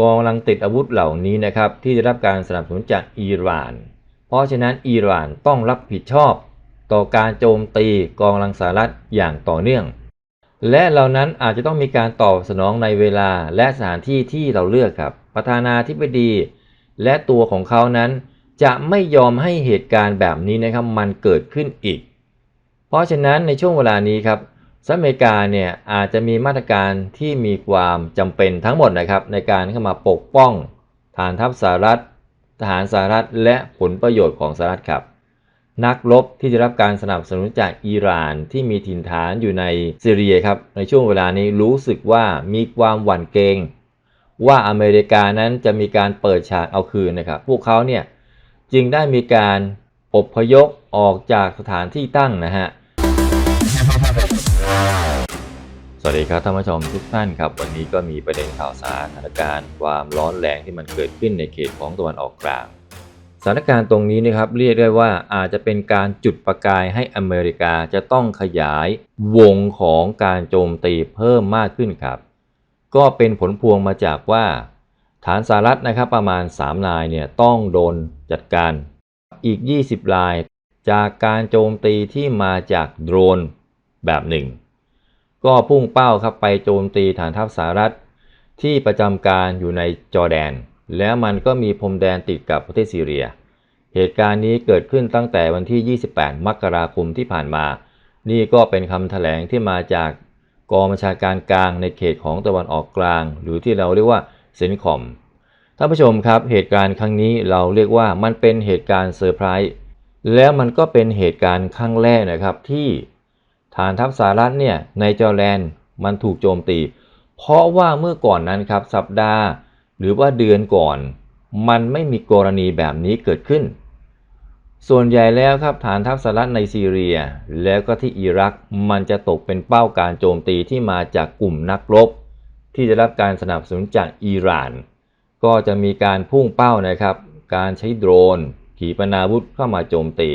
กองกำลังติดอาวุธเหล่านี้นะครับที่ได้รับการสนับสนุนจากอิหร่าน เพราะฉะนั้นอิหร่านต้องรับผิดชอบ ต่อการโจมตีกองกำลังสหรัฐอย่างต่อเนื่อง และเหล่านั้นอาจจะต้องมีการตอบสนองในเวลาและสถานที่ที่เราเลือกครับ ประธานาธิบดี และตัวของเขานั้นจะไม่ยอมให้เหตุการณ์แบบนี้นะครับมันเกิดขึ้นอีก เพราะฉะนั้นในช่วงเวลานี้ครับ สหรัฐอเมริกาเนี่ยอาจจะมีมาตรการที่มีความจำเป็นทั้งหมดนะครับ ในการเข้ามาปกป้องฐานทัพสหรัฐ ทหารสหรัฐ และผลประโยชน์ของสหรัฐครับ นักรบที่จะรับการสนับสนุนจากอิหร่านที่มีถิ่นฐานอยู่ในซีเรียครับในช่วงเวลานี้รู้สึกว่ามีความหวั่นเกรงว่าอเมริกานั้นจะมีการเปิดฉากเอาคืนนะครับ พวกเขาเนี่ยจึงได้มีการอบพยพออกจากสถานที่ตั้งนะฮะ สวัสดีครับท่านผู้ชมทุกท่านครับ วันนี้ก็มีประเด็นข่าวสารสถานการณ์ความร้อนแรงที่มันเกิดขึ้นในเขตของตะวันออกกลางสถานการณ์ตรงนี้นะครับเรียกได้ว่าอาจจะเป็นการจุดประกายให้อเมริกาจะต้องขยายวงของการโจมตีเพิ่มมากขึ้นครับ ก็เป็นผลพวงมาจากว่า ฐานสหรัฐนะครับประมาณ 3 นายเนี่ยต้องโดนจัดการอีก 20ราย จากการโจมตีที่มาจากโดรนแบบหนึ่ง ก็พุ่งเป้าครับไปโจมตีฐานทัพสหรัฐ ที่ประจำการอยู่ในจอร์แดน แล้วมันก็มีพรมแดนติดกับประเทศซีเรีย เหตุการณ์นี้เกิดขึ้นตั้งแต่วันที่ 28 มกราคมที่ผ่านมา นี่ก็เป็นคำแถลงที่มาจากกองบัญชาการกลางในเขตของตะวันออกกลาง หรือที่เราเรียกว่าเซนคอมท่านผู้ชมครับเหตุการณ์ครั้งนี้เราเรียกว่ามันเป็นเหตุการณ์เซอร์ไพรส์แล้วมันก็เป็นเหตุการณ์ครั้งแรกนะครับที่ ฐานทัพสหรัฐเนี่ยในจอร์แดนมันถูกโจมตี เพราะว่าเมื่อก่อนนั้นครับสัปดาห์ หรือว่าเดือนก่อน มันไม่มีกรณีแบบนี้เกิดขึ้น ส่วนใหญ่แล้วครับฐานทัพสหรัฐในซีเรีย แล้วก็ที่อิรักมันจะตกเป็นเป้าการโจมตีที่มาจากกลุ่มนักรบ ที่จะรับการสนับสนุนจากอิหร่าน ก็จะมีการพุ่งเป้านะครับ การใช้โดรน ขีปนาวุธเข้ามาโจมตี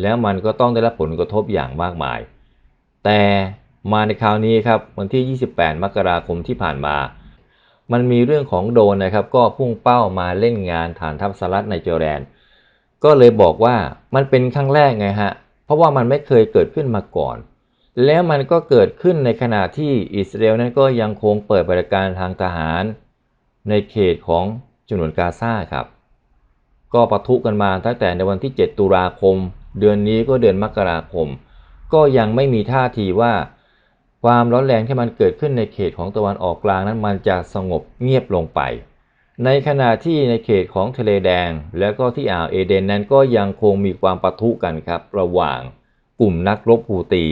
แล้วมันก็ต้องได้รับผลกระทบอย่างมากมาย แต่มาในคราวนี้ครับวันที่ 28 มกราคมที่ผ่านมา มันมีเรื่องของโดนนะครับ ก็พุ่งเป้ามาเล่นงานฐานทัพสหรัฐในจอร์แดน ก็เลยบอกว่ามันเป็นครั้งแรกไงฮะ เพราะว่ามันไม่เคยเกิดขึ้นมาก่อน แล้วมันก็เกิดขึ้นในขณะที่อิสราเอลนั้นก็ยังคงเปิดบริการทางทหาร ในเขตของฉนวนกาซาครับ ก็ปะทุกันมาตั้งแต่ในวันที่ 7 ตุลาคม เดือนนี้ก็เดือนมกราคม ก็ยังไม่มีท่าทีว่า ความร้อนแรงที่มันเกิดขึ้นในเขตของตะวันออกกลางนั้นมันจะสงบเงียบลงไป ในขณะที่ในเขตของทะเลแดง แล้วก็ที่อ่าวเอเดนนั้นก็ยังคงมีความปะทุกันครับ ระหว่างกลุ่มนักรบฮูตี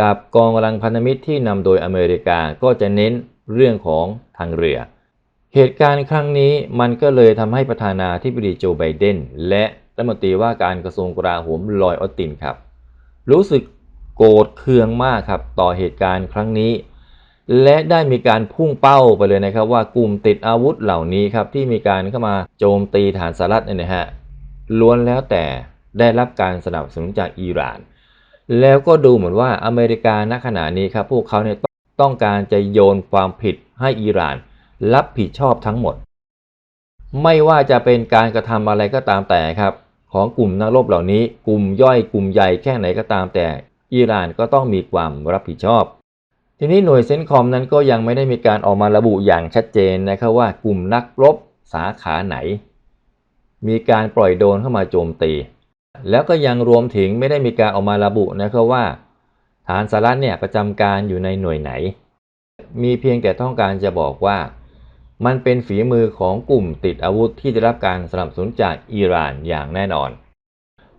กับกองกำลังพันธมิตรที่นำโดยอเมริกาก็จะเน้นเรื่องของทางเรือ เหตุการณ์ครั้งนี้มันก็เลยทำให้ประธานาธิบดีโจไบเดนและรัฐมนตรีว่าการกระทรวงกลาโหมลอยออตินครับ รู้สึก โกรธเคืองมากครับต่อเหตุการณ์ครั้งนี้ และได้มีการพุ่งเป้าไปเลยนะครับ ว่ากลุ่มติดอาวุธเหล่านี้ครับที่มีการเข้ามาโจมตีฐานสหรัฐเนี่ยนะฮะล้วนแล้วแต่ได้รับการสนับสนุนจากอิหร่าน แล้วก็ดูเหมือนว่าอเมริกาณขณะนี้ครับพวกเขาเนี่ยต้องการจะโยนความผิดให้อิหร่าน รับผิดชอบทั้งหมด ไม่ว่าจะเป็นการกระทำอะไรก็ตามแต่ครับ ของกลุ่มนักรบเหล่านี้ กลุ่มย่อยกลุ่มใหญ่แค่ไหนก็ตามแต่ อิหร่านก็ต้องมีความรับผิดชอบ ทีนี้หน่วยเซนคอมนั้นก็ยังไม่ได้มีการออกมาระบุอย่างชัดเจนนะครับว่ากลุ่มนักรบสาขาไหน มีการปล่อยโดนเข้ามาโจมตี แล้วก็ยังรวมถึงไม่ได้มีการออกมาระบุนะครับว่าฐานสหรัฐเนี่ยประจำการอยู่ในหน่วยไหน มีเพียงแต่ต้องการจะบอกว่ามันเป็นฝีมือของกลุ่มติดอาวุธที่ได้รับการสนับสนุนจากอิหร่านอย่างแน่นอน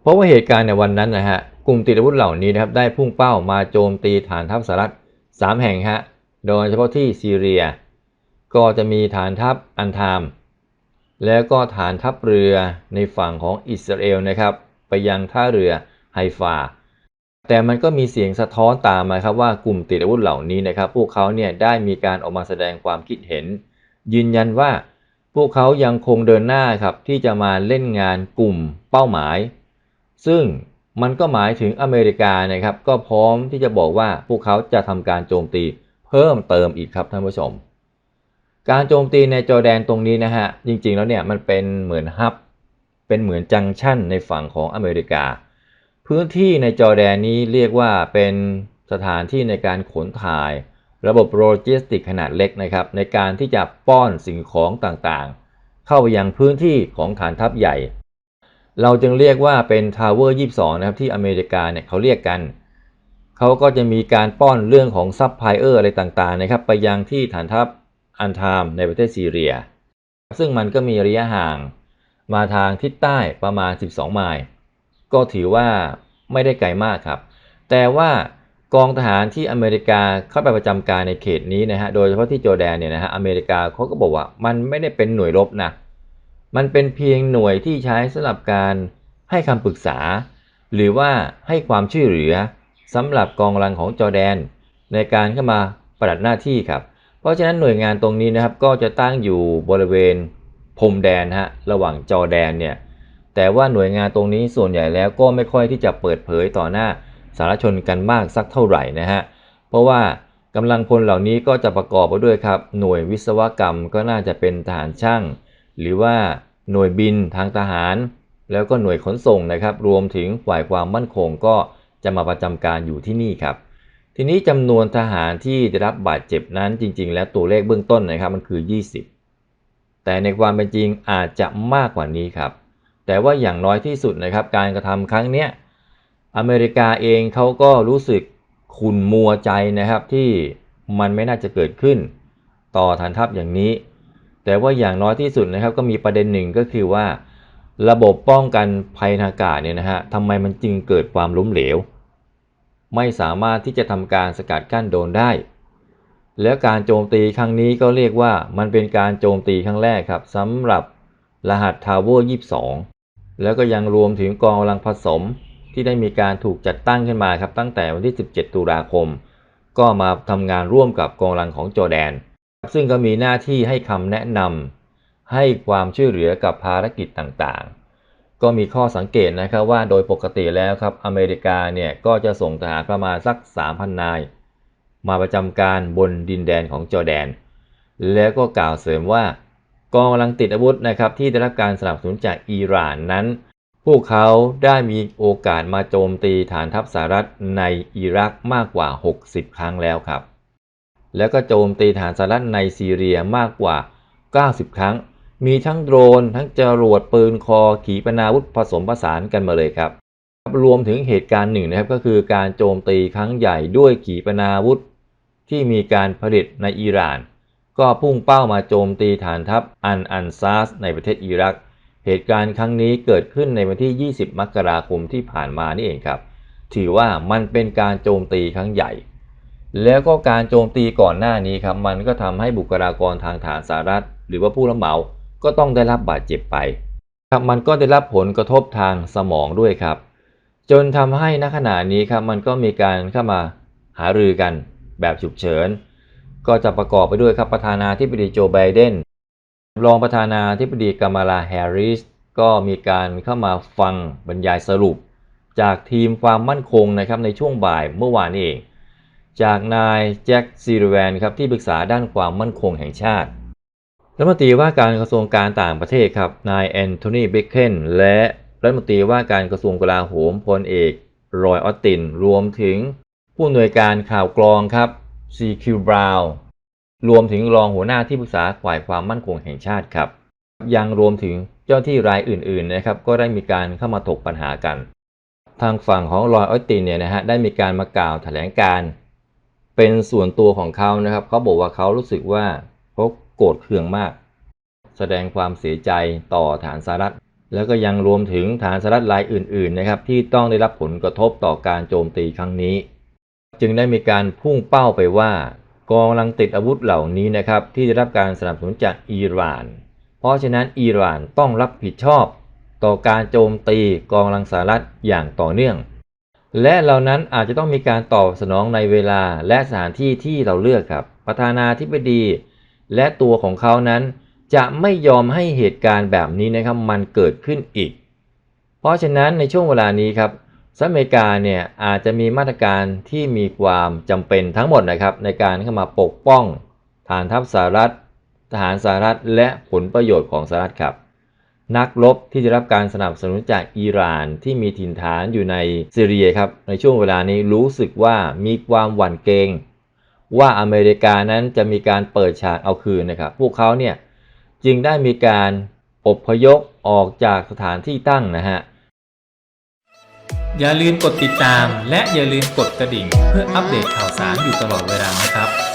เพราะว่าเหตุการณ์ในวันนั้นนะฮะ กลุ่มติดอาวุธเหล่านี้นะครับได้พุ่งเป้ามาโจมตีฐานทัพสหรัฐ3แห่งฮะโดยเฉพาะที่ซีเรีย ก็จะมีฐานทัพอันทาม แล้วก็ฐานทัพเรือในฝั่งของอิสราเอลนะครับ ไปยังท่าเรือไฮฟา แต่มันก็มีเสียงสะท้อนตามมาครับว่ากลุ่มติดอาวุธเหล่านี้นะครับ พวกเขาเนี่ยได้มีการออกมาแสดงความคิดเห็น ยืนยันว่าพวกเขายังคงเดินหน้าครับที่จะมาเล่นงานกลุ่มเป้าหมาย ซึ่ง มันก็หมายถึงอเมริกานะครับ ก็พร้อมที่จะบอกว่าพวกเขาจะทำการโจมตีเพิ่มเติมอีกครับท่านผู้ชม การโจมตีในจอร์แดนตรงนี้นะฮะ จริงๆแล้วเนี่ยมันเป็นเหมือนฮับ เป็นเหมือนจังชั่นในฝั่งของอเมริกา พื้นที่ในจอร์แดนนี้เรียกว่าเป็นสถานที่ในการขนถ่าย ระบบโลจิสติกขนาดเล็กนะครับ ในการที่จะป้อนสิ่งของต่างๆ เข้าไปยังพื้นที่ของฐานทัพใหญ่ เราจึงเรียกว่าเป็น Tower 22 นะครับ ที่อเมริกาเนี่ยเขาเรียกกัน เขาก็จะมีการป้อนเรื่องของซัพพลายเออร์อะไรต่างๆนะครับ ไปยังที่ฐานทัพอันทามในประเทศซีเรีย ซึ่งมันก็มีระยะห่างมาทางทิศใต้ประมาณ 12 ไมล์ ก็ถือว่าไม่ได้ไกลมากครับ แต่ว่ากองทหารที่อเมริกาเข้าไปประจำการในเขตนี้นะฮะ โดยเฉพาะที่จอแดนเนี่ยนะฮะ อเมริกาเขาก็บอกว่ามันไม่ได้เป็นหน่วยรบนะ มันเป็นเพียงหน่วยที่ใช้สำหรับการให้คำปรึกษา หรือว่าให้ความช่วยเหลือสำหรับกองกำลังของจอแดน ในการเข้ามาปฏิบัติหน้าที่ครับ เพราะฉะนั้นหน่วยงานตรงนี้นะครับก็จะตั้งอยู่บริเวณพรมแดนฮะระหว่างจอแดนเนี่ยแต่ว่าหน่วยงานตรงนี้ส่วนใหญ่แล้วก็ไม่ค่อยที่จะเปิดเผยต่อหน้าสาธารณชนกันมากสักเท่าไหร่นะฮะเพราะว่ากำลังพลเหล่านี้ก็จะประกอบไปด้วยครับ หน่วยวิศวกรรมก็น่าจะเป็นทหารช่าง หรือว่า หน่วยบินทางทหาร แล้วก็หน่วยขนส่งนะครับ รวมถึงฝ่ายความมั่นคงก็จะมาประจำการอยู่ที่นี่ครับ ทีนี้จำนวนทหารที่ได้รับบาดเจ็บนั้นจริง ๆ แล้วตัวเลขเบื้องต้นนะครับมันคือ 20 แต่ในความเป็นจริงอาจจะมากกว่านี้ครับ แต่ว่าอย่างน้อยที่สุดนะครับ การกระทำครั้งเนี้ยอเมริกาเองเขาก็รู้สึกขุนมัวใจนะครับที่มันไม่น่าจะเกิดขึ้น ต่อฐานทัพอย่างนี้ แต่ว่าอย่างน้อยที่สุดนะครับก็มีประเด็นหนึ่งก็คือว่า ระบบป้องกันภัยทางอากาศเนี่ยนะฮะทำไมมันจึงเกิดความล้มเหลว ไม่สามารถที่จะทำการสกัดกั้นโดนได้ แล้วการโจมตีครั้งนี้ก็เรียกว่ามันเป็นการโจมตีครั้งแรกครับสำหรับรหัสทาวเวอร์22 แล้วก็ยังรวมถึงกองกำลังผสมที่ได้มีการถูกจัดตั้งขึ้นมาครับตั้งแต่วันที่ 17 ตุลาคม ก็มาทำงานร่วมกับกองกำลังของจอร์แดน ซึ่งก็มีหน้าที่ให้คำแนะนำให้ความช่วยเหลือกับภารกิจต่างๆ ก็มีข้อสังเกตนะครับว่าโดยปกติแล้วครับอเมริกาเนี่ยก็จะส่งทหารประมาณสัก 3,000 นาย มาประจำการบนดินแดนของจอร์แดน แล้วก็กล่าวเสริมว่ากองกำลังติดอาวุธนะครับที่ได้รับการสนับสนุนจากอิหร่านนั้น พวกเขาได้มีโอกาสมาโจมตีฐานทัพสหรัฐในอิรักมากกว่า 60 ครั้งแล้วครับ แล้วก็โจมตีฐานสหรัฐในซีเรียมากกว่า 90 ครั้ง มีทั้งโดรน ทั้งจรวดปืนคอ ขีปนาวุธผสมผสานกันมาเลยครับ รวมถึงเหตุการณ์หนึ่งนะครับก็คือการโจมตีครั้งใหญ่ด้วยขีปนาวุธ ที่มีการผลิตในอิหร่าน ก็พุ่งเป้ามาโจมตีฐานทัพอันอันซาสในประเทศอิรัก เหตุการณ์ครั้งนี้เกิดขึ้นในวันที่ 20 มกราคมที่ผ่านมานี่เองครับ ถือว่ามันเป็นการโจมตีครั้งใหญ่ แล้วก็การโจมตีก่อนหน้านี้ครับ มันก็ทำให้บุคลากรทางฐานสหรัฐ หรือว่าผู้รับเหมาก็ต้องได้รับบาดเจ็บไปครับมันก็ได้รับผลกระทบทางสมองด้วยครับ จนทำให้ณขณะนี้ครับมันก็มีการเข้ามาหารือกันแบบฉุกเฉิน ก็จะประกอบไปด้วยครับประธานาธิบดีโจไบเดนรองประธานาธิบดีกามาลาแฮร์ริสก็มีการเข้ามาฟังบรรยายสรุป จากทีมความมั่นคงนะครับในช่วงบ่ายเมื่อวานนี้เอง จากนายแจ็คซีรแวนครับที่ปรึกษาด้านความมั่นคงแห่งชาติรัฐมนตรีว่าการกระทรวงการต่างประเทศครับนายแอนโทนีเบคเคนและรัฐมนตรีว่าการกระทรวงกลาโหมพลเอกรอยออตติน รวมถึงผู้อำนวยการข่าวกรองครับ CQ Brown รวมถึงรองหัวหน้าที่ปรึกษาฝ่ายความมั่นคงแห่งชาติครับ ยังรวมถึงเจ้าที่รายอื่นๆนะครับก็ได้มีการเข้ามาถกปัญหากัน ทางฝั่งของรอยออตตินเนี่ยนะฮะได้มีการมากล่าวแถลงการ เป็นส่วนตัวของเขานะครับ เขาบอกว่าเขารู้สึกว่าเขาโกรธเคืองมาก แสดงความเสียใจต่อฐานสหรัฐ แล้วก็ยังรวมถึงฐานสหรัฐรายอื่นๆนะครับที่ต้องได้รับผลกระทบต่อการโจมตีครั้งนี้ จึงได้มีการพุ่งเป้าไปว่ากองลังติดอาวุธเหล่านี้นะครับที่ได้รับการสนับสนุนจากอิหร่าน เพราะฉะนั้นอิหร่านต้องรับผิดชอบต่อการโจมตีกองลังสหรัฐอย่างต่อเนื่อง และเหล่านั้นอาจจะต้องมีการตอบสนองในเวลาและสถานที่ที่เราเลือกครับ ประธานาธิบดี และตัวของเขานั้น จะไม่ยอมให้เหตุการณ์แบบนี้นะครับมันเกิดขึ้นอีก เพราะฉะนั้นในช่วงเวลานี้ครับสหรัฐอเมริกาเนี่ยอาจจะมีมาตรการที่มีความจำเป็นทั้งหมดนะครับ ในการเข้ามาปกป้องฐานทัพสหรัฐ ทหารสหรัฐ และผลประโยชน์ของสหรัฐครับ นักรบที่ได้รับการสนับสนุนจากอิหร่านที่มีถิ่นฐานอยู่ในซีเรียครับ ในช่วงเวลานี้รู้สึกว่ามีความหวั่นเกรงว่าอเมริกานั้นจะมีการเปิดฉากเอาคืนนะครับ พวกเขาเนี่ยจึงได้มีการอพยพออกจากสถานที่ตั้งนะฮะ อย่าลืมกดติดตามและอย่าลืมกดกระดิ่ง เพื่ออัปเดตข่าวสารอยู่ตลอดเวลานะครับ